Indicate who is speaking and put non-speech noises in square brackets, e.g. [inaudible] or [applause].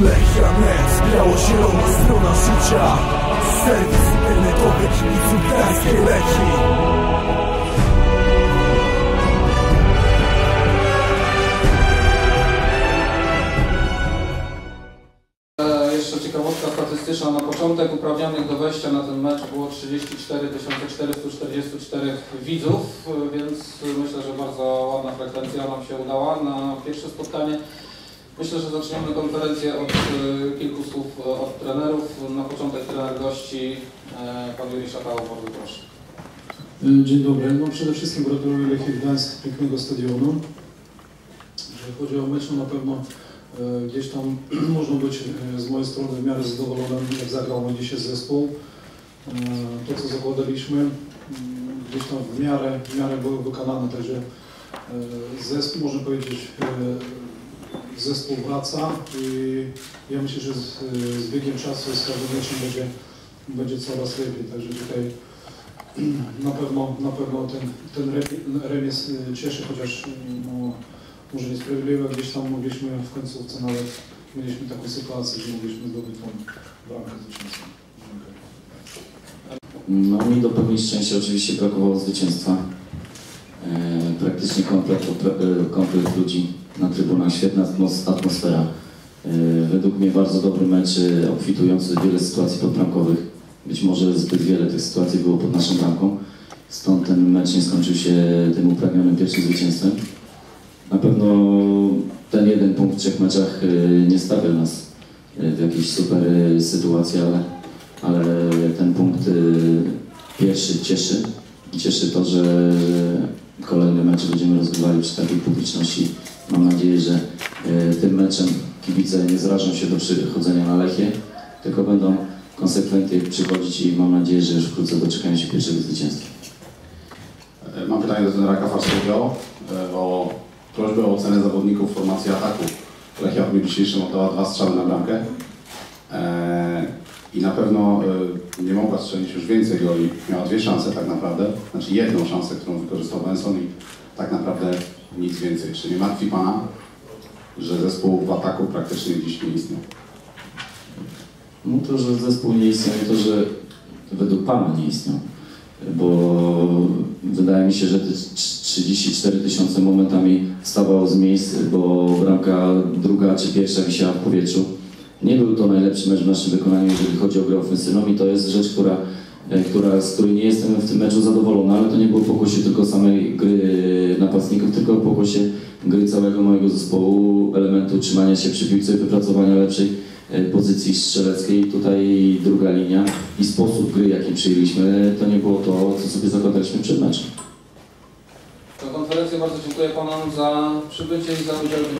Speaker 1: Lechianet, biało-zielona strona życia Serwis internetowy kibiców gdańskiej Lechii
Speaker 2: E, Jeszcze ciekawostka statystyczna. Na początek uprawnionych do wejścia na ten mecz było 34 444 widzów, e, więc myślę, że bardzo ładna frekwencja nam się udała na pierwsze spotkanie. Myślę, że zaczniemy konferencję od e, kilku słów e, od trenerów. Na początek trener gości, e, pan Juri Szatał, bardzo proszę.
Speaker 3: Dzień dobry. No przede wszystkim gratuluję Lechii Gdańsk pięknego stadionu. Jeżeli chodzi o mecz, na pewno gdzieś tam [clears throat] można być z mojej strony w miarę zadowolonym, jak zagrał dzisiaj zespół. To, co zakładaliśmy, mm, gdzieś tam w miarę, w miarę było wykonane, także zespół, można powiedzieć, zespół wraca i ja myślę, że z, z biegiem czasu z każdym meczem będzie, będzie coraz lepiej, także tutaj [clears throat] na pewno, na pewno ten, ten re- remis y, cieszy, chociaż y, no, może niesprawiedliwe, gdzieś tam mogliśmy w końcówce nawet mieliśmy taką sytuację, że mogliśmy zdobyć tą bramkę. Dziękuję.
Speaker 4: No mi do pełni szczęścia oczywiście brakowało zwycięstwa. Praktycznie komplet, komplet ludzi na trybunach, świetna atmos- atmosfera. E, według mnie bardzo dobry mecz, e, obfitujący wiele sytuacji podbramkowych. Być może zbyt wiele tych sytuacji było pod naszą bramką, stąd ten mecz nie skończył się tym upragnionym pierwszym zwycięstwem. Na pewno ten jeden punkt w trzech meczach e, nie stawia nas w jakiejś super sytuacji, ale ale ten punkt pierwszy cieszy. Cieszy to, że kolejne mecze będziemy rozgrywali przy takiej publiczności. Mam nadzieję, że y, tym meczem kibice nie zrażą się do przychodzenia na Lechię, tylko będą konsekwentnie przychodzić i mam nadzieję, że już wkrótce doczekają się pierwszego zwycięstwa.
Speaker 5: E, Mam pytanie do trenera Kafarskiego e, o prośbę o ocenę zawodników formacji ataku. Lechia w dniu dzisiejszym oddała dwa strzały na bramkę E, i na pewno e, nie mogła strzelić już więcej goli. Miała dwie szanse tak naprawdę, znaczy jedną szansę, którą wykorzystał Benson i tak naprawdę nic więcej. Czy nie martwi Pana, że zespół w ataku praktycznie dziś nie istniał?
Speaker 4: No to, że zespół nie istniał i to, że według Pana nie istniał. Bo wydaje mi się, że te trz- 34 tysiące momentami wstawało z miejsc, bo bramka druga czy pierwsza wisiała w powietrzu. Nie był to najlepszy mecz w naszym wykonaniu, jeżeli chodzi o grę ofensywną i to jest rzecz, która, e, która, z której nie jestem w tym meczu zadowolony, ale to nie było pokłosie tylko samej gry napastników, tylko pokłosie gry całego mojego zespołu, elementu trzymania się przy piłce, wypracowania lepszej e, pozycji strzeleckiej. Tutaj druga linia i sposób gry, jaki przyjęliśmy, to nie było to, co sobie zakładaliśmy przed meczem.
Speaker 2: Tę konferencję bardzo dziękuję Panom za przybycie i za udział w